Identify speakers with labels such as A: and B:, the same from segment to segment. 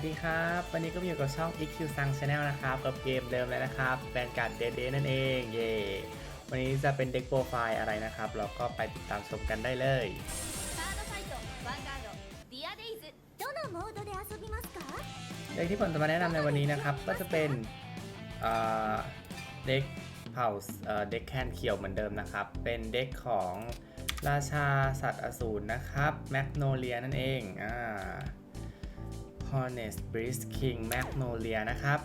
A: สดีครับ วันนี้ก็อยู่กับช่อง EQ s u n Channel นะครับ กับเกมเดิมแล้วนะครับแบนการ์ดเดย์นั่นเอง เย่วันนี้จะเป็นเด็กโปรไฟล์อะไรนะครับ เราก็ไปติดตามชมกันได้เลยเด็กที่ผมจะมาแนะนำในวันนี้นะครับ ก็จะเป็นเด็กเผาเด็กแคนเขียวเหมือนเดิมนะครับ เป็นเด็กของราชาสัตว์อสูรนะครับแมกโนเลียนั่นเองอ่า Hornet Breeze King Magnolia นะครับ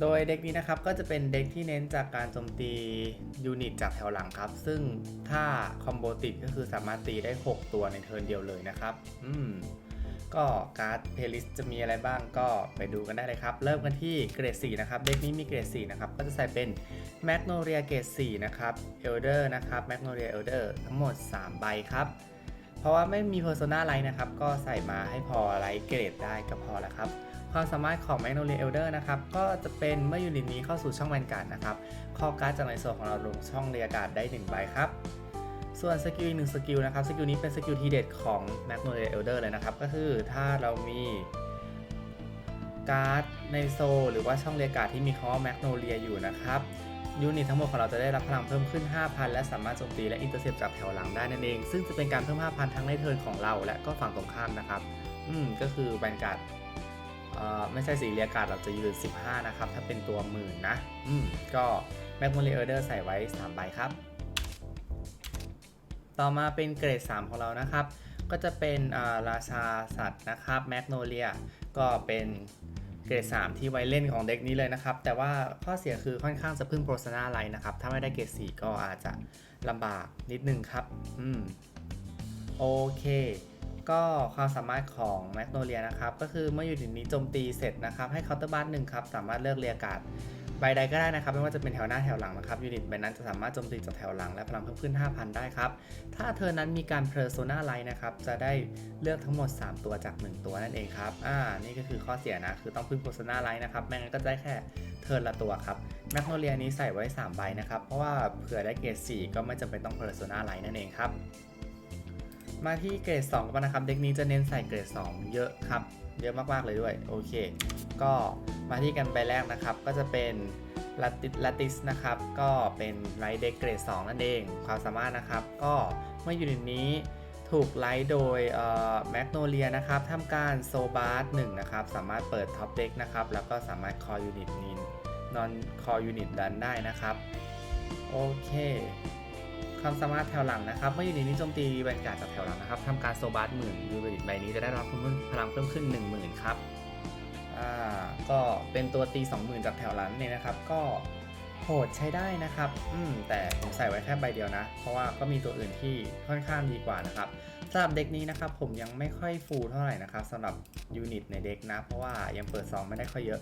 A: โดยเด็กนี้นะครับก็จะเป็นเด็กที่เน้นจากการโจมตียูนิตจากแถวหลังครับ ซึ่งถ้าคอมโบติดก็คือสามารถตีได้ 6 ตัวในเทิร์นเดียวเลยนะครับ อืมก็การ์ดเพล y l ิสจะมีอะไรบ้างก็ไปดูกันได้เลยครับ เริ่มกันที่เกรด4นะครับ เด็กนี้มีเกรด4นะครับ ก็จะใส่เป็น Magnolia เกรด4นะครับ Elder นะครับ Magnolia Elder ทั้งหมด 3 ใบครับ เพราะว่าไม่มี Persona ไลท์นะครับ ก็ใส่มาให้พอไลท์เกรดได้ก็พอแล้วครับ ความสามารถของ Magnolia Elder นะครับ ก็จะเป็นเมื่อยูนิตนี้เข้าสู่ช่องแวนการ์ดนะครับ ข้อการ์ดจากในโซนของเราลงช่องเรียการ์ดได้1ใบครับส่วนสกิลอีกหนึ่งสกิลนะครับ สกิลนี้เป็นสกิลทีเด็ดของ Magnolia Elder เลยนะครับ ก็คือถ้าเรามีการ์ดในโซ หรือว่าช่องเรียการ์ดที่มีคำว่า Magnolia อยู่นะครับ ยูนิตทั้งหมดของเราจะได้รับพลังเพิ่มขึ้น 5,000 และสามารถโจมตีและอินเตอร์เซปจากแถวหลังได้นั่นเอง ซึ่งจะเป็นการเพิ่ม 5,000 ทั้งในเทิร์นของเราและก็ฝั่งตรงข้ามนะครับ อืม ก็คือแวนการ์ดเอ่อไม่ใช่สีเรียการ์ดเราจะยืน 15 นะครับ ถ้าเป็นตัวหมื่นนะ อืม ก็ Magnolia Elder ใส่ไว้ 3 ใบครับ ต่อมาเป็นเกรด 3 ของเรานะครับ ก็จะเป็นอ่าราชาสัตว์นะครับ Magnolia ก็เป็น เกรด3ที่ไว้เล่นของเด็กนี้เลยนะครับ แต่ว่าข้อเสียคือค่อนข้างจะพึ่งโปรสนาไลน์นะครับ ถ้าไม่ได้เกรด4ก็อาจจะลำบากนิดนึงครับ อืม โอเค ก็ความสามารถของแมกโนเลียนะครับ ก็คือเมื่ออยู่ในนี้โจมตีเสร็จนะครับ ให้เคาน์เตอร์บาร์หนึ่งครับ สามารถเลือกเรียกาศ ใบใดก็ได้นะครับ ไม่ว่าจะเป็นแถวหน้าแถวหลังนะครับยูนิตใบนั้นจะสามารถโจมตีจากแถวหลังและพลังเพิ่มขึ้น 5,000 ได้ครับ ถ้าเธอนั้นมีการ Persona Light นะครับ จะได้เลือกทั้งหมด 3 ตัวจาก 1 ตัวนั่นเองครับ อ่า นี่ก็คือข้อเสียนะ คือต้องพึ่ง Persona Light นะครับ ไม่งั้นก็จะได้แค่เทิร์นละตัวครับ Magnolia นี้ใส่ไว้ 3 ใบนะครับ เพราะว่าเผื่อได้เกรด4ก็ไม่จำเป็นต้อง Persona Light นั่นเองครับ มาที่เกรด2กันนะครับ เด็กนี้จะเน้นใส่เกรด 2 เยอะครับ เยอะมากๆเลยด้วย โอเค ก็มาที่กันใบแรกนะครับ ก็จะเป็นลาติลาติสนะครับ ก็เป็นไลท์เด็กเกรด 2 นั่นเอง ความสามารถนะครับ ก็เมื่ออยูนิตนี้ถูกไลท์โดยแมกโนเลียนะครับทำการโซบาร์ดหนึ่งนะครับ สามารถเปิดท็อปเด็กนะครับ แล้วก็สามารถคอยูนิตนี้นอนคอยูนิตดันได้นะครับ โอเค ความสามารถแถวหลังนะครับ เมื่ออยู่ในนี้โจมตีแวนการ์ดจากแถวหลังนะครับทำการโซบาร์หมื่นยูนิตใบนี้จะได้รับพลังเพิ่มขึ้น 10,000ครับอ่าก็เป็นตัวตี 20,000 จากแถวหลังเนี่ยนะครับ ก็โหดใช้ได้นะครับ อืม แต่ผมใส่ไว้แค่ใบเดียวนะ เพราะว่าก็มีตัวอื่นที่ค่อนข้างดีกว่านะครับสำหรับเด็กนี้นะครับ ผมยังไม่ค่อยฟูลเท่าไหร่นะครับสำหรับยูนิตในเด็กนะ เพราะว่ายังเปิดซองไม่ได้ค่อยเยอะ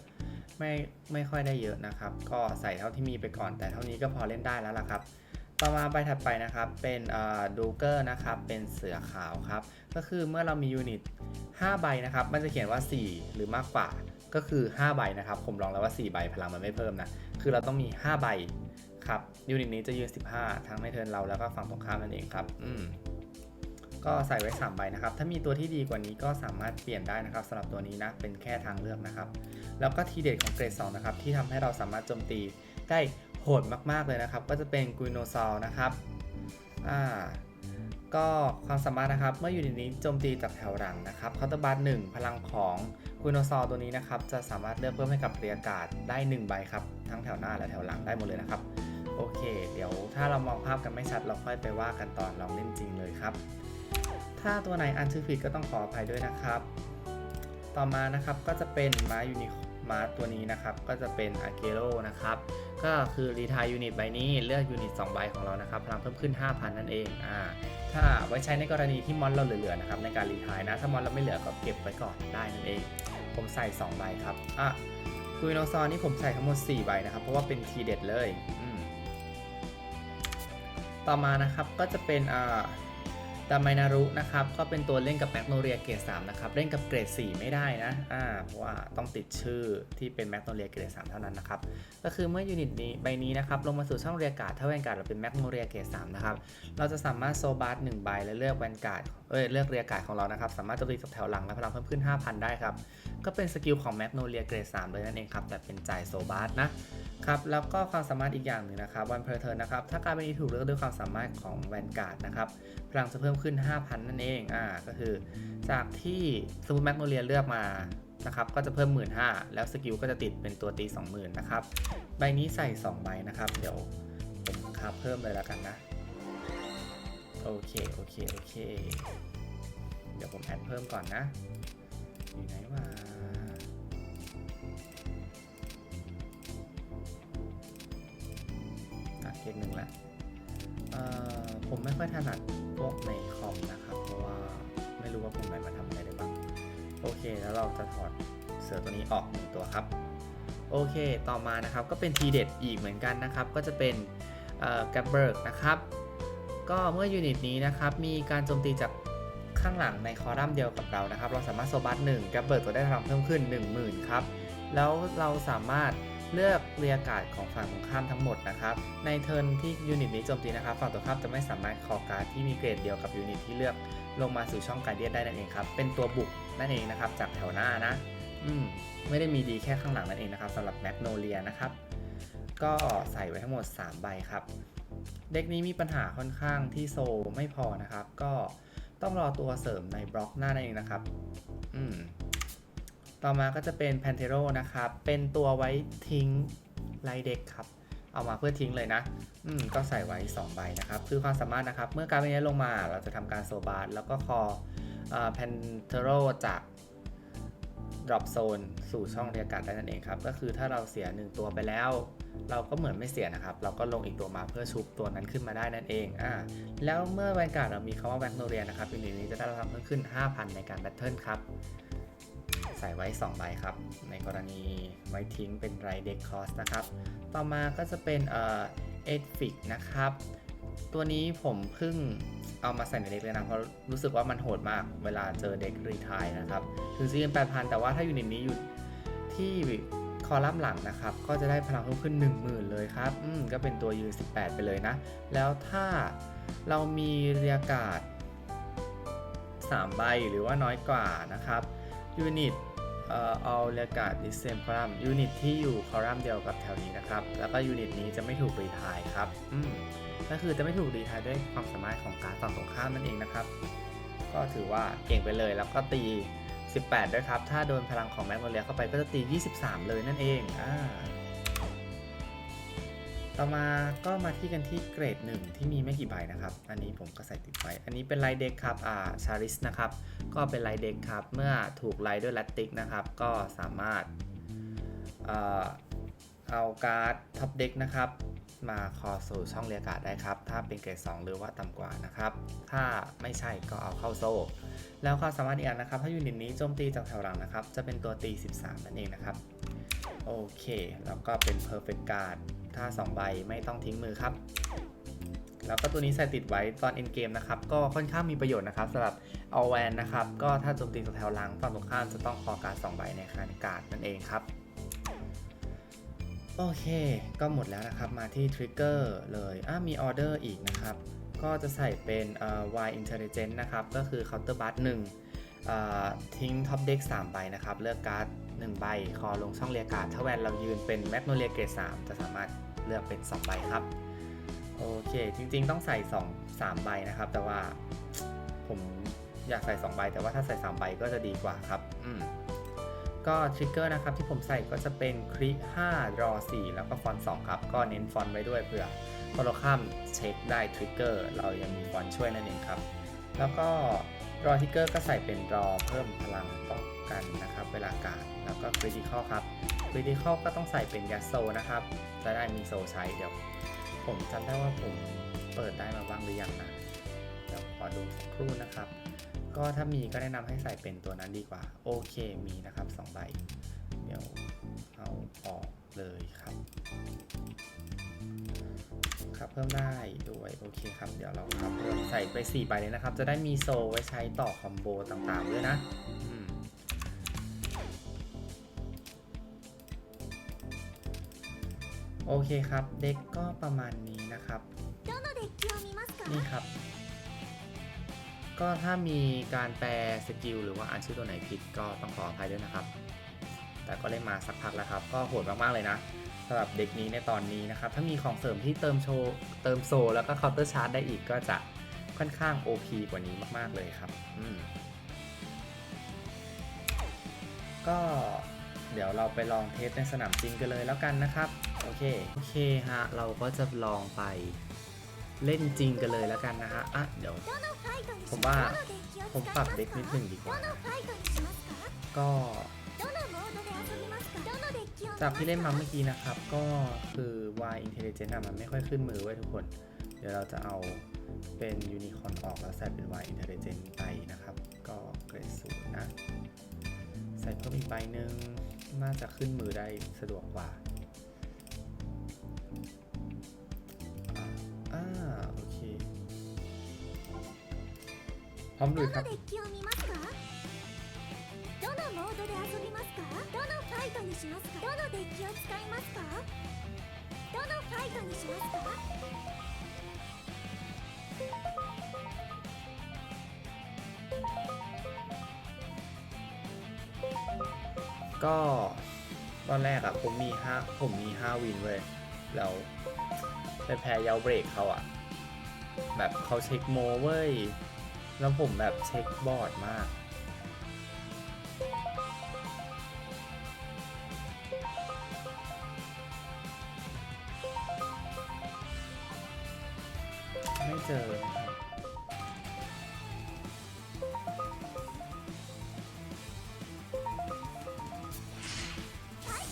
A: ไม่ไม่ค่อยได้เยอะนะครับ ก็ใส่เท่าที่มีไปก่อน แต่เท่านี้ก็พอเล่นได้แล้วล่ะครับ ต่อมาใบถัดไปนะครับเป็นดูเกอร์นะครับเป็นเสือขาวครับก็คือเมื่อเรามียูนิต5ใบนะครับมันจะเขียนว่า 4 หรือมากกว่าก็คือ 5 ใบนะครับ ผมลองแล้วว่า 4 ใบพลังมันไม่เพิ่มนะ คือเราต้องมี 5 ใบครับยูนิตนี้จะยืน 15 ทั้งในเทิร์นเราแล้วก็ฝั่งตรงข้ามนั่นเองครับ อืมก็ใส่ไว้ 3 ใบนะครับ ถ้ามีตัวที่ดีกว่านี้ก็สามารถเปลี่ยนได้นะครับสำหรับตัวนี้นะ เป็นแค่ทางเลือกนะครับ แล้วก็ทีเด็ดของเกรด2นะครับ ที่ทำให้เราสามารถโจมตีได้ โหดมากๆเลยนะครับ ก็จะเป็นกุยโนซอลนะครับอ่าก็ความสามารถนะครับเมื่ออยู่ในนี้โจมตีจากแถวหลังนะครับเคาน์เตอร์บาร์หนึ่งพลังของกุยโนซอลตัวนี้นะครับ จะสามารถเลือกเพิ่มให้กับเรียกาศได้ 1 ใบครับ ทั้งแถวหน้าและแถวหลังได้หมดเลยนะครับ โอเค เดี๋ยวถ้าเรามองภาพกันไม่ชัดเราค่อยไปว่ากันตอนลองเล่นจริงเลยครับ ถ้าตัวไหนอ่านชื่อผิดก็ต้องขออภัยด้วยนะครับ ต่อมานะครับก็จะเป็นม้ายูนิม้าตัวนี้นะครับ ก็จะเป็นอาเกโรนะครับ ก็คือรีทายยูนิตใบนี้เลือกยูนิต2ใบของเรานะครับพลังเพิ่มขึ้น 5,000 นั่นเองอ่าถ้าไว้ใช้ในกรณีที่มอนเราเหลือๆนะครับในการรีทายนะ ถ้ามอนเราไม่เหลือก็เก็บไว้ก่อนได้นั่นเอง ผมใส่ 2 ใบครับอะคุยโนซอนนี่ผมใส่ทั้งหมด 4 ใบนะครับ เพราะว่าเป็นทีเด็ดเลย ต่อมานะครับก็จะเป็นอ่า ตาไมนารุนะครับก็เป็นตัวเล่นกับแมกโนเรียเกรด3นะครับเล่นกับเกรด 4 ไม่ได้นะอ่าเพราะว่าต้องติดชื่อที่เป็นแมกโนเรียเกรด 3 เท่านั้นนะครับก็คือเมื่อยูนิตนี้ใบนี้นะครับลงมาสู่ช่องเรียกาดถ้าแวนการ์ดเราเป็นแมกโนเรียเกรด 3 นะครับเราจะสามารถโซบาร์หนึ่งใบและเลือกแวนการ์ดเอ้ยเลือกเรียกาดของเรานะครับสามารถโจมตีจากแถวหลังและพลังเพิ่มขึ้น 5,000 ได้ครับก็เป็นสกิลของแมกโนเรียเกรด 3 เลยนั่นเองครับแต่เป็นจ่ายโซบาร์นะ ครับแล้วก็ความสามารถอีกอย่างหนึ่งนะครับวันเพอร์เทิร์นนะครับถ้าการเป็นนี้ถูกเลือกด้วยความสามารถของแวนการ์ดนะครับพลังจะเพิ่มขึ้น 5,000 นั่นเองอ่าก็คือ จากที่สมมติแมกโนเลียเลือกมานะครับก็จะเพิ่ม 15,000แล้วสกิลก็จะติดเป็นตัวตี 20,000นะครับใบนี้ใส่ 2 ใบนะครับ เดี๋ยวผมคาบเพิ่มเลยแล้วกันนะ โอเค โอเค โอเค เดี๋ยวผมแอดเพิ่มก่อนนะ อยู่ไหนวะ เกตหนึ่งละผมไม่ค่อยถนัดพวกในคอมนะครับ เพราะว่าไม่รู้ว่าปุ่มไหนมาทำอะไรได้บ้าง โอเค แล้วเราจะถอดเสือตัวนี้ออกหนึ่งตัวครับ โอเค ต่อมานะครับก็เป็นทีเด็ดอีกเหมือนกันนะครับ ก็จะเป็นแกบเบิร์กนะครับ ก็เมื่อยูนิตนี้นะครับ มีการโจมตีจากข้างหลังในคอลัมน์เดียวกับเรานะครับ เราสามารถโซบัสหนึ่งแกบเบิร์กตัวได้พลังเพิ่มขึ้น 10,000 ครับ แล้วเราสามารถ เลือกเรียกาดของฝั่งตรงข้ามทั้งหมดนะครับ ในเทิร์นที่ยูนิตนี้โจมตีนะครับ ฝั่งตรงข้ามจะไม่สามารถคอการ์ดที่มีเกรดเดียวกับยูนิตที่เลือกลงมาสู่ช่องการเดียนได้นั่นเองครับ เป็นตัวบุกนั่นเองนะครับ จากแถวหน้านะ อืม ไม่ได้มีดีแค่ข้างหลังนั่นเองนะครับสำหรับแมกโนเลียนะครับ ก็ใส่ไว้ทั้งหมด 3 ใบครับ เด็กนี้มีปัญหาค่อนข้างที่โซไม่พอนะครับ ก็ต้องรอตัวเสริมในบล็อกหน้านั่นเองนะครับ อืม ต่อมาก็จะเป็น p a n t e r o นะครับ เป็นตัวไว้ทิ้งไลเด็กครับ เอามาเพื่อทิ้งเลยนะ อืม ก็ใส่ไว้ 2 ใบนะครับ คือความสามารถนะครับ เมื่อการเป็นนี้ลงมา เราจะทำการโซบาร์แล้วก็คอแพนเทโรจาก drop zone สู่ช่องเรียกการ์ดได้นั่นเองครับ ก็คือถ้าเราเสีย 1 ตัวไปแล้ว เราก็เหมือนไม่เสียนะครับ เราก็ลงอีกตัวมาเพื่อชุบตัวนั้นขึ้นมาได้นั่นเองอ่าแล้วเมื่อแวนการ์ดเรามีคำว่าแวนโนเรียนะครับยูนิตนี้จะได้รับเพิ่มขึ้น 5,000 ในการแบทเทิลครับ ส่ไว้ 2 ใบครับ ในกรณีไว้ทิ้งเป็นไรเด็กคอสนะครับ ต่อมาก็จะเป็นเอ่อเอ็ดฟิกนะครับ ตัวนี้ผมเพิ่งเอามาใส่ในเด็กเลยนะ เพราะรู้สึกว่ามันโหดมากเวลาเจอเด็กรีทายนะครับ ถึงซีเอ็มแปดพันแต่ว่าถ้าอยู่ในนี้อยู่ที่คอลัมน์หลังนะครับ ก็จะได้พลังเพิ่มขึ้น 10,000 เลยครับ อืม ก็เป็นตัวยืน 18 ไปเลยนะ แล้วถ้าเรามีเรียกาศ3ใบหรือว่าน้อยกว่านะครับยูนิต เอ่อ all เรียกาศ the same column ยูนิตที่อยู่คอลัมน์เดียวกับแถวนี้นะครับ แล้วก็ยูนิตนี้จะไม่ถูกรีทายครับ อืม ก็คือจะไม่ถูกรีทายด้วยความสามารถของการฝั่งตรงข้ามนั่นเองนะครับ ก็ถือว่าเก่งไปเลย แล้วก็ตี 18 ด้วยครับ ถ้าโดนพลังของแมกโนเลียเข้าไปก็จะตี 23 เลยนั่นเอง อ่า ต่อมาก็มาที่กันที่เกรด 1 ที่มีไม่กี่ใบนะครับ อันนี้ผมก็ใส่ติดไว้ อันนี้เป็นลายเด็กครับ อ่า ชาริสนะครับ ก็เป็นลายเด็กครับ เมื่อถูกไลายด้วยลัตติกนะครับ ก็สามารถ เอ่อเอาการ์ดท็อปเด็กนะครับ มาคอสู่ช่องเรียการ์ดได้ครับ ถ้าเป็นเกรด2 หรือว่าต่ำกว่านะครับ ถ้าไม่ใช่ก็เอาเข้าโซ่ แล้วความสามารถอีกอันนะครับ ถ้ายูนิตนี้โจมตีจากแถวหลังนะครับ จะเป็นตัวตี 13 นั่นเองนะครับ โอเค แล้วก็เป็น perfect guard ถ้า 2 ใบไม่ต้องทิ้งมือครับ แล้วก็ตัวนี้ใส่ติดไว้ตอน end game นะครับ ก็ค่อนข้างมีประโยชน์นะครับสำหรับเอาแวนนะครับ ก็ถ้าโจมตีจากแถวหลังฝั่งตรงข้ามจะต้องคอการ์ด2ใบในคานการ์ดนั่นเองครับ โอเค ก็หมดแล้วนะครับ มาที่ทริกเกอร์เลยอะมีออเดอร์อีกนะครับ ก็จะใส่เป็นเอ่อ Y Intelligent นะครับ ก็คือ Counter Bar 1อ่าทิ้ง Top Deck 3ใบนะครับ เลือกการ์ด1ใบ คอลงช่องเรียกการ์ดถ้าแวนเรายืนเป็น Magnolia Grade 3จะสามารถเลือกเป็น2ใบครับ โอเค จริงๆ ต้องใส่ 2 3 ใบนะครับ แต่ว่าผมอยากใส่ 2 ใบ แต่ว่าถ้าใส่ 3 ใบก็จะดีกว่าครับ อืม ก็ทริกเกอร์นะครับที่ผมใส่ก็จะเป็นคลิ5 draw 4แล้วก็ฟอนต์2ครับ ก็เน้นฟอนต์ไว้ด้วยเผื่อพอเราข้ามเช็คได้ทริกเกอร์เรายังมีฟอนต์ช่วยนั่นเองครับ แล้วก็ draw ทริกเกอร์ก็ใส่เป็น draw เพิ่มพลังป้องกันนะครับ เวลาการดแล้วก็ critical ครับ critical ก็ต้องใส่เป็นยัดโซนะครับ จะได้มีโซใช้เดี๋ยว ผมจำได้ว่าผมเปิดได้มาบ้างหรือยังนะเดี๋ยวขอดูสักครู่นะครับ ก็ถ้ามีก็แนะนำให้ใส่เป็นตัวนั้นดีกว่า โอเคมีนะครับ2ใบ เดี๋ยวเอาออกเลยครับ ครับเพิ่มได้ด้วยโอเคครับ เดี๋ยวเราครับใส่ไป4ใบเลยนะครับ จะได้มีโซไว้ใช้ต่อคอมโบต่างๆด้วยนะโอเคครับ เด็กก็ประมาณนี้นะครับ นี่ครับ ก็ถ้ามีการแปลสกิลหรือว่าอ่านชื่อตัวไหนผิดก็ต้องขออภัยด้วยนะครับ แต่ก็เล่นมาสักพักแล้วครับ ก็โหดมาก ๆ เลยนะสำหรับเด็กนี้ในตอนนี้นะครับ ถ้ามีของเสริมที่เติมโชเติมโซ แล้วก็เคาน์เตอร์ชาร์จได้อีกก็จะค่อนข้าง OP กว่านี้มาก ๆ เลยครับ อืมก็เดี๋ยวเราไปลองเทสในสนามจริงกันเลยแล้วกันนะครับ โอเค โอเคฮะ เราก็จะลองไปเล่นจริงกันเลยแล้วกันนะฮะ อะ เดี๋ยว ผมว่าผมปรับเด็กนิดหนึ่งดีกว่า ก็จากที่เล่นมาเมื่อกี้นะครับ ก็คือ Y Intelligent มันไม่ค่อยขึ้นมือไว้ทุกคน เดี๋ยวเราจะเอาเป็นยูนิคอนออกแล้วใส่เป็น Y Intelligent ไปนะครับ ก็เกรดศูนย์นะ ใส่เพิ่มอีกใบหนึ่งน่าจะขึ้นมือได้สะดวกกว่า พร้อมลุครับก็ตอนแรกอะผมมีห้าผมมีห้าวินเว้ยแล้วไปแพ้ยาวเบรกเขาอะแบบเขาเช็คโมเว้ย แล้วผมแบบเช็คบอร์ดมากไม่เจอ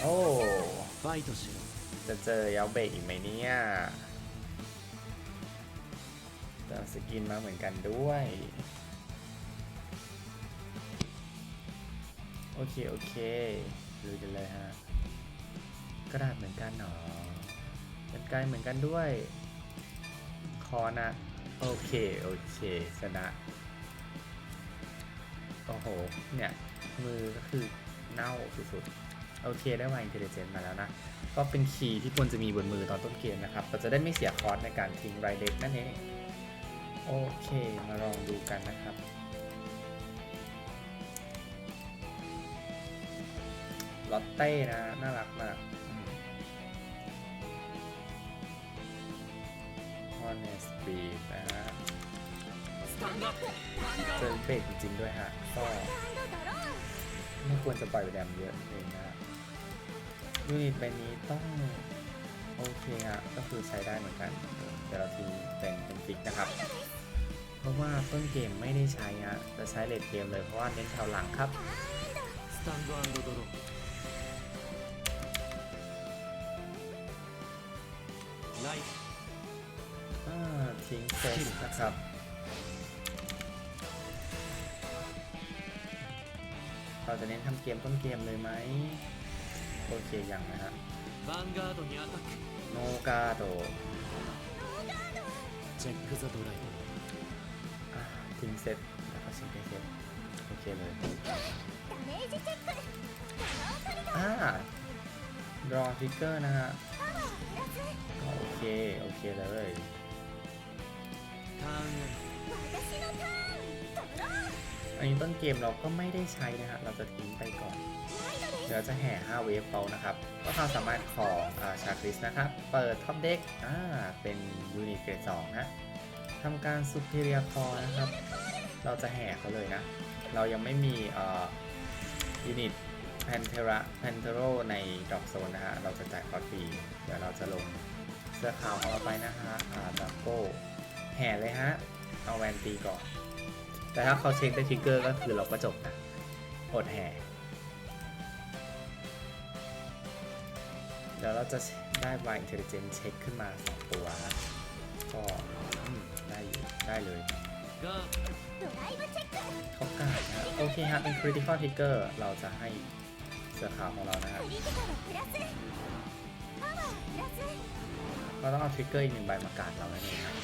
A: โอ้จะเจอยาวเบกอีกไหมเนี่ย แต่สกินมาเหมือนกันด้วย โอเค โอเคดูกันเลยฮะ กระดาษเหมือนกันหนอเป็นไกลเหมือนกันด้วย คอนะ โอเค โอเค ชนะ โอ้โห เนี่ย มือก็คือเน่าสุดๆ โอเค ได้วายอินเทลเจนต์มาแล้วนะ ก็เป็นคีย์ที่ควรจะมีบนมือตอนต้นเกมนะครับ เราจะได้ไม่เสียคอร์สในการทิ้งไรเด็กนั่นเอง โอเค มาลองดูกันนะครับ ลอตเต้นะ น่ารักมากฮอนเนสปีดนะเจอเบรกจริงด้วยฮะ ก็ไม่ควรจะปล่อยแดมเยอะเลยนะยูนิตใบนี้ต้องโอเคฮะก็คือใช้ได้เหมือนกัน แต่เราทีแต่งเป็นฟิกนะครับ เพราะว่าต้นเกมไม่ได้ใช้ฮะจะใช้เลดเกมเลยเพราะว่าเน้นแถวหลังครับทิ้งเฟสนะครับเราจะเน้นทำเกมต้นเกมเลยไหมโอเคอยังนะฮะโนกาโด
B: เช็คซาโด
A: ไร ทิ้งเซตแล้วก็ทิ้งไปเซตโอเคเลยอ่ารอทิกเกอร์นะฮะโอเคโอเคเลยอันนี้ต้นเกมเราก็ไม่ได้ใช้นะฮะเราจะทิ้งไปก่อนเดี๋ยวจะแห่5เวฟเขานะครับ ก็ความสามารถของชาคริสนะครับ เปิดท็อปเด็กอ่าเป็นยูนิเกรด2ฮะ ทำการซูเปอร์เรียคอนะครับ เราจะแห่เขาเลยนะ เรายังไม่มีเอ่อยูนิตแพนเทระแพนเทโรในดอกโซนนะฮะ เราจะจ่ายคอร์สฟรีเดี๋ยวเราจะลงเสื้อขาวของเราไปนะฮะอ่าดับโก้แห่เลยฮะ เอาแวนตีก่อน แต่ถ้าเขาเช็คได้ทริกเกอร์ก็คือเราก็จบนะอดแห่เดี๋ยวเราจะได้ Y Intelligent เช็คขึ้นมา 2 ตัว ก็อืม ได้เลยเขากล้านะโอเคฮะเป็นคริติคอลทิกเกอร์เราจะให้เสือขาวของเรานะฮะเราต้องเอาทริกเกอร์อีกหนึ่งใบมาการเราน่นองครับ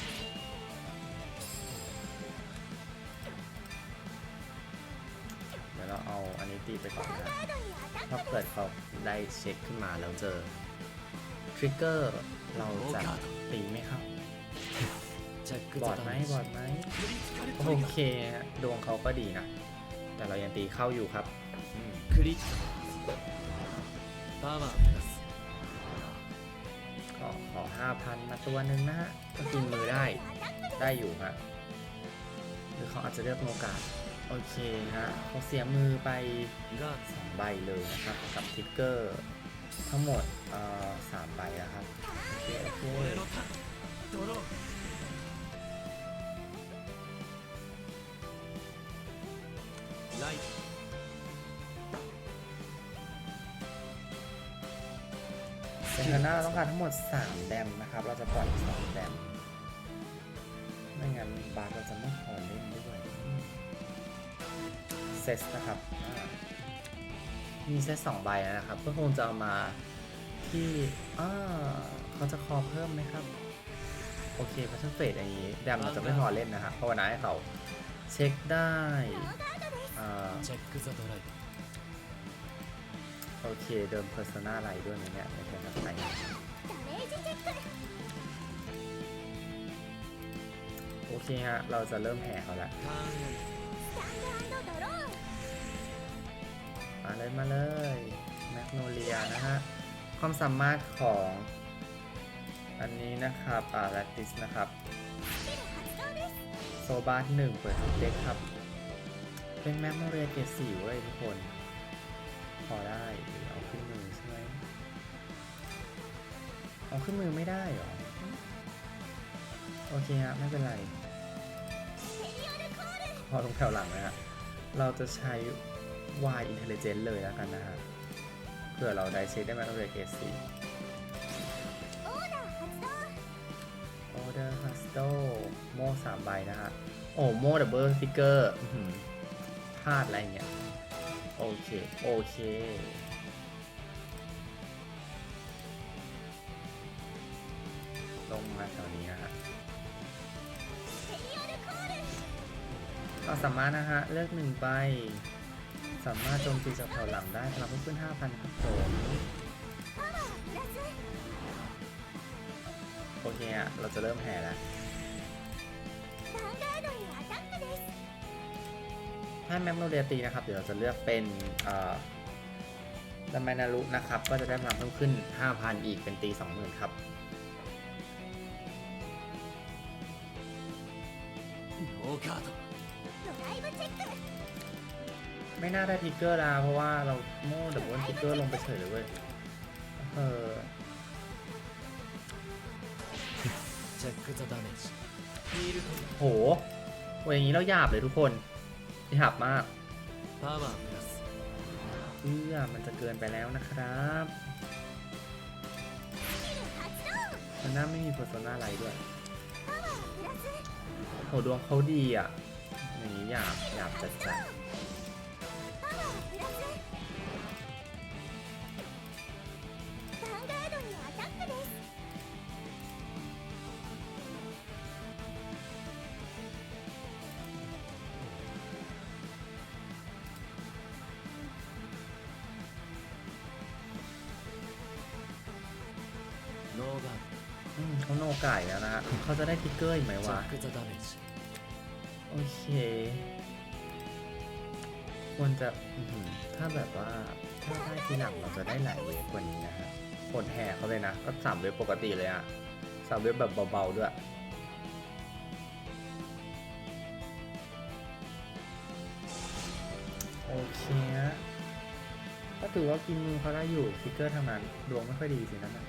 A: เดี๋ยวเราเอาอันนี้ตีไปก่อนนะถ้าเกิดเขาได้เช็คขึ้นมาแล้วเจอทริกเกอร์เราจะตีไหมครับ บอดไหมบอดไหมโอเคดวงเขาก็ดีนะ แต่เรายังตีเข้าอยู่ครับก็ขอห้าพันมาตัวหนึ่งนะฮะก็กินมือได้ได้อยู่ฮะหรือเขาอาจจะเลือกโอกาสโอเคฮะเขาเสียมือไป
B: สอ
A: งใบเลยนะครับ กับทิกเกอร์ทั้งหมดสามใบนะครับโอเคโอเค
B: ない
A: เซนหน้าเราต้องการทั้งหมด 3 แดมนะครับ เราจะปล่อย2แดม ไม่งั้นบาร์เราจะไม่พอเล่นด้วยเซสนะครับ มีเซสสองใบนะครับ ก็คงจะเอามาที่อ่าเขาจะคอเพิ่มไหมครับ โอเคพัชเฟสอันนี้ แดมเราจะไม่พอเล่นนะครับภาวนาให้เขาเช็คได้ อ่า
B: チェックザドライブ
A: โอเคเดิมเพอร์ซนาไลด้วยไหมเนี่ยไม่ใช่ครับไหน
C: ダメージチェック
A: โอเคฮะ เราจะเริ่มแห่เขาแล้ว
B: ターンエン
C: スタンドドロー
A: มาเลยมาเลยแมกโนเลียนะฮะ ความสามารถของอันนี้นะครับอ่าแลติสนะครับ
C: スキル発動です
A: โซบาร์หนึ่งเปิดทุกเด็กครับ เป็นแม็กโมเรียเกรดสี่เว้ยทุกคน พอได้หรือเอาขึ้นมือใช่ไหมเอาขึ้นมือไม่ได้หรอ โอเคฮะไม่เป็นไร พอลงแถวหลังนะฮะ เราจะใช้ว Intelligence เลยแล้วกันนะฮะ เพื่อเราได้เซตได้มาเรียเกรสี่
C: โอเด
A: อร์ฮัสโตโม่สามใบนะฮะ โอ้โม่ดับเบิลสติกเกอร์าดอะไรเงี้ยโอเค โอเค ลงมาแถวนี้นะฮะ
C: เรา
A: สามารถนะฮะ เลือกหนึ่งใบ สามารถโจมตีจากแถวหลังได้พลังเพิ่มขึ้น 5,000ครับผมโอเคอะ เราจะเริ่มแห่แล้ว ถ้าแมกโนเลียตีนะครับ เดี๋ยวเราจะเลือกเป็นดัมไมนารุนะครับ ก็จะได้พลังเพิ่มขึ้น 5,000 อีกเป็นตี 20,000 ครับไม่น่าได้ทิกเกอร์ละเพราะว่าเราโม่เดบเลทิกเกอร์ลงไปเฉยเลยเว้ย เออโหโอยอย่างนี้เราหยาบเลยทุกคน ที่หับมากเอื้อมันจะเกินไปแล้วนะครับมันน่าไม่มีเพอร์โซนา
C: อะไรด้วย
A: โหดวงเขาดีอะอย่างนี้อยากอยากจัดจัด เขาจะได้ทิกเกอร์อีกไหมวะ โอเคควรจะถ้าแบบว่าถ้าได้ทีหลังเราจะได้หลายเวฟกว่านี้นะฮะผลแห่เขาเลยนะ ก็สามเวฟปกติเลยอะสามเวฟแบบเบาๆด้วยโอเคก็ถือว่ากินมือเขาได้อยู่ฟิกเกอร์ทางนั้นดวงไม่ค่อยดีสินั่นนะ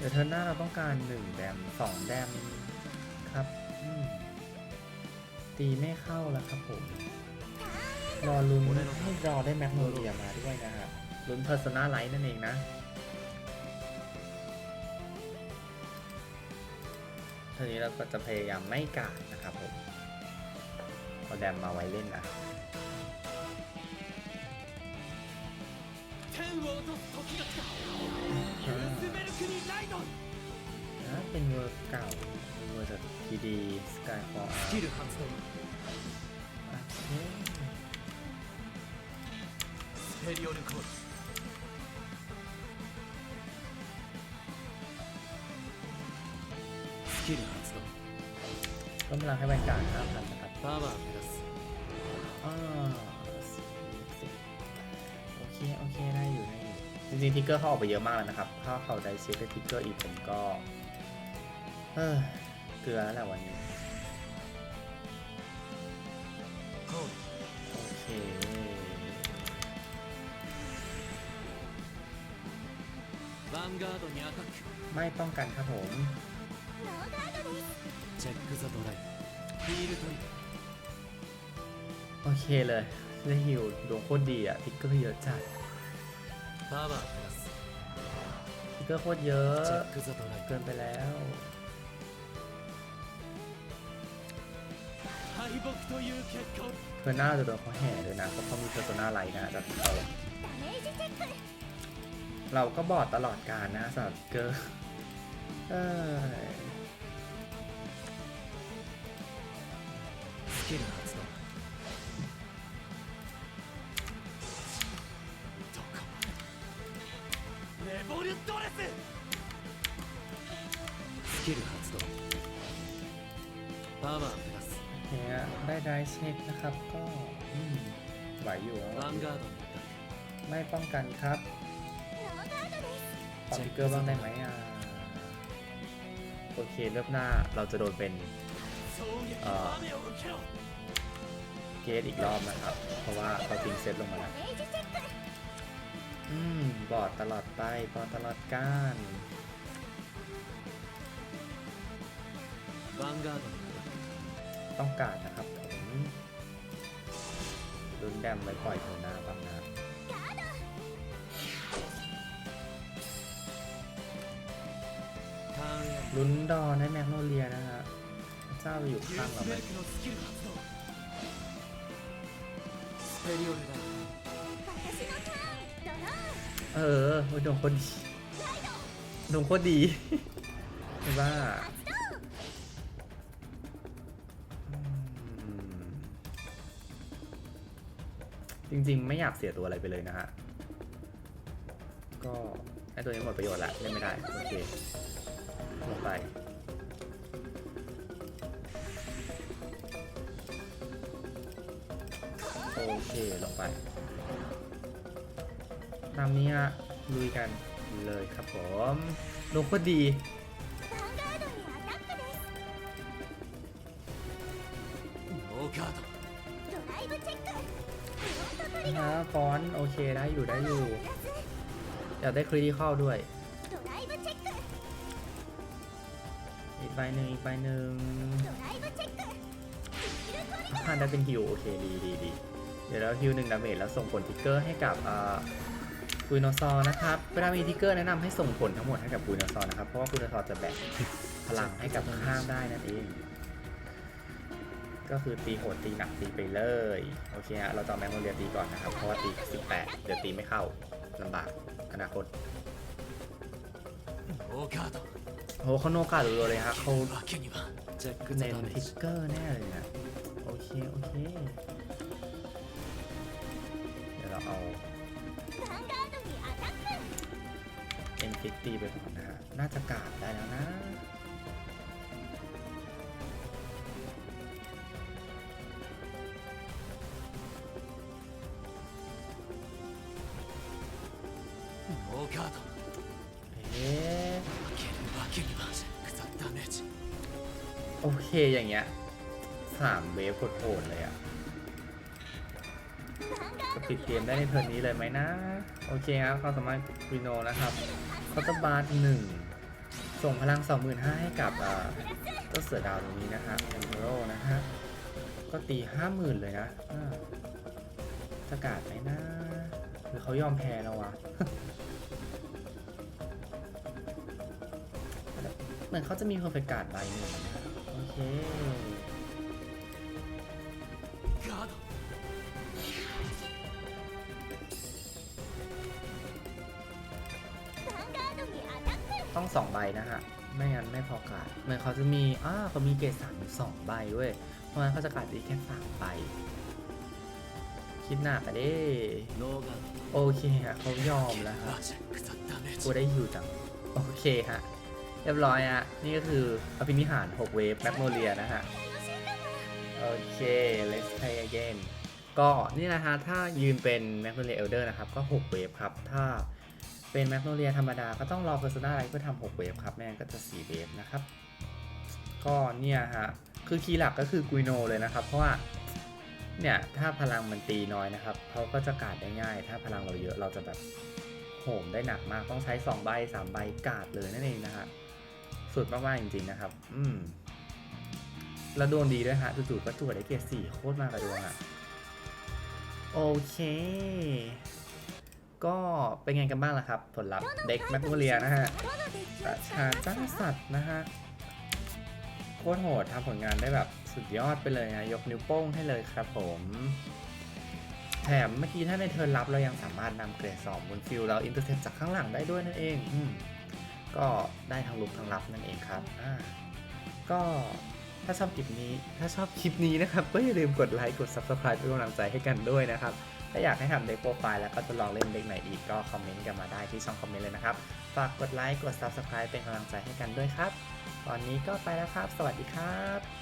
A: เดี๋ยวเทิร์นหน้าเราต้องการหนึ่งแดมสองแดมครับอืมตีไม่เข้าแล้วครับผม รอลุ้นให้รอได้แมกโนเลียมาด้วยนะฮะลุ้นเพอร์ซนาไลท์นั่นเองนะทีนี้เราก็จะพยายามไม่กาดนะครับผมเอาแดมมาไว้เล่นนะ
B: テン を落とす時が来た
A: นะเป็นเวอร์เก่าเป็นเวอร์จากพีดีสกายฟอร์
B: スキル発動
A: โอเค
B: スペリオルコードスキル発動
A: เพิ่มพลังให้แวนการ์ดห้าพันนะครับ
B: パワープラス
A: อ่าโอเค โอเค ได้อยู่ได้อยู่ จริงๆทิกเกอร์เขาออกไปเยอะมากแล้วนะครับ ถ้าเขาได้เซฟเป็นทิกเกอร์อีกผมก็เออเกลือแล้วแหละวันนี้ โอเค ไม่ป้องกันครับผมโอเคเลยได้ฮิวดวงโคตรดีอะทิกเกอร์เยอะจัด
B: パワープラス
A: ทิกเกอร์โคตรเยอะ
B: チェックザドライ
A: เกินไปแล้ว
B: 敗北という結果を
A: เธอหน้าจะโดนเขาแห่ด้วยนะ เพราะเขามีเพอร์โซนาไลท์นะจากเขา
C: ダメージチェック
A: เราก็บอดตลอดการนะสำหรับทิกเกอร์เอ้ย
B: スキル発 ルドレススキル発動パワープラス
A: เนี่ยได้ไดเช็คนะครับก็ไหวอยู่
B: ヴァンガード
A: ไม่ป้องกันครับปอมเกอร์บ้างได้ไหมอะโอเคเริ่มหน้าเราจะโดนเป็น
B: เเก
A: ตอีกรอบนะครับ เพราะว่าเขาทิ้งเซตลงมาแล้ว อืม บอดตลอดไปบอดตลอดการ
B: ヴァンガードにアタッ
A: ต้องการนะครับผมรุนแดมไว้ปล่อยโทนาบ้างนะ
C: ガード
B: クターンエン
A: ลุ้นดอนได้แมกโนเลียนะฮะเจ้าไปอยู่
B: ユ
A: ข้าง
B: ー
A: เรา
B: ス
A: ไหม
B: ベルクのスキル発動スペリオル
A: ออโอดวงคนดีดวงคนดีเห็ว่าจริงๆ ไม่อยากเสียตัวอะไรไปเลยนะฮะ ก็ไอตัวนี้หมดประโยชน์ละเล่นไม่ได้ โอเคลงไป โอเค ลงไปามนี้ฮะลุยกันเลยครับผมลงก็ดีนะฟอนโอเคได้อยู่ได้อยู่ อยากได้คริติคอลด้วย อีกใบหนึ่งอีกใบหนึ่งผ่านได้เป็นฮิวโอเคดีดีดีเดี๋ยวแล้วฮิวหนึ่งดาเมจแล้วส่งผลทิกเกอร์ให้กับอ่า ปุยโนซอนะครับ เวลามีทิกเกอร์แนะนำให้ส่งผลทั้งหมดให้กับปูยโนซอนะครับ เพราะว่าปูยโนซอจะแบกพลังให้กับข้ามได้นั่นเอง ก็คือตีโหดตีหนักตีไปเลย โอเคฮะ เราจะแมงโมเรียตีก่อนนะครับ เพราะว่าตี 18 เดี๋ยวตีไม่เข้าลำบากอนาคต
B: โอ้า
A: โหเขาโนกาดูเลยฮะเขา
B: จะ
A: เน้นทิกเกอร์แน่เลยนะโอเค โอเค เดี๋ยวเราเอา ฟิตตีไปก่อนนะฮะ น่าจะกาดได้แล้วนะ
B: ノーガード
A: เอ๊ะ
B: 負けるわけにはチェックザダメージ
A: โอเคอย่างเงี้ยสามเวฟโหดๆเลยอะ
C: ヴァンガ
A: จะ
C: ード
A: ปิดเกมได้ในเทิร์นนี้เลยไหมนะ โอเคครับความสามารถวิโนนะครับ คอตบาร์หนึ่งส่งพลัง 25,000 ให้กับเจ้าเสือดาวตรงนี้นะครับเอมเบโรนะฮะ ก็ตี 50,000 เลยนะอ่าจะกาดไหมนะหรือเขายอมแพ้แล้ววะเหมือนเขาจะมีเพอร์เฟกการ์ดใบหนึ่งนะโอเค สองใบนะฮะ ไม่งั้นไม่พอกาดเหมือนเขาจะมีอ่าเขามีเกรดสามสองใบเว้ย เพราะงั้นเขาจะขาดอีกแค่สามใบ คิดหน้าไปดิโอเคฮะเขายอมแล้วฮะกูได้ฮิวจัง โอเคฮะ เรียบร้อยฮะ นี่ก็คืออภินิหาร 6 เวฟแมกโนเลียนะฮะ โอเค let's play again ก็นี่นะฮะ ถ้ายืนเป็นแมกโนเลียเอลเดอร์นะครับ ก็ 6 เวฟครับ ถ้า เป็นแมกโนเลียธรรมดาก็ต้องรอ Persona อะไรเพื่อทำ6เวฟครับไม่งก็จะ4เวฟนะครับ ก็เนี่ยฮะ คือคีย์หลักก็คือกุยโนเลยนะครับ เพราะว่าเนี่ย ถ้าพลังมันตีน้อยนะครับเขาก็จะกาดได้ง่าย ถ้าพลังเราเยอะเราจะแบบโหมได้หนักมาก ต้องใช้2ใบ3ใบกาดเลยนั่นเองนะฮะ สุดมากๆจริงๆนะครับ อืมแล้วดวงดีด้วยฮะจู่ๆก็ตรวจได้เกรดสี่โคตรมากกับดวงอะโอเค ก็เป็นไงกันบ้างล่ะครับ ผลลัพธ์เด็กแมกโมเลียนะฮะประชาจ้าสัตว์นะฮะโคตรโหดทำผลงานได้แบบสุดยอดไปเลยนะยกนิ้วโป้งให้เลยครับผมแถมเมื่อกี้ถ้าในเทิร์นรับเรายังสามารถนำเกรดสองบนฟิลเราอินเตอร์เซปจากข้างหลังได้ด้วยนั่นเองอก็ได้ทั้งลุกทั้งลับนั่นเองครับก็ถ้าชอบคลิปนี้ ถ้าชอบคลิปนี้นะครับ ก็อย่าลืมกดไลค์กด Subscribe เป็นกำลังใจให้กันด้วยนะครับ ถ้าอยากให้ทำเด็กโปรไฟล์แล้วก็จะลองเล่นเด็กไหนอีกก็คอมเมนต์กันมาได้ที่ช่องคอมเมนต์เลยนะครับ ฝากกดไลค์กด subscribe เป็นกำลังใจให้กันด้วยครับ ตอนนี้ก็ไปแล้วครับ สวัสดีครับ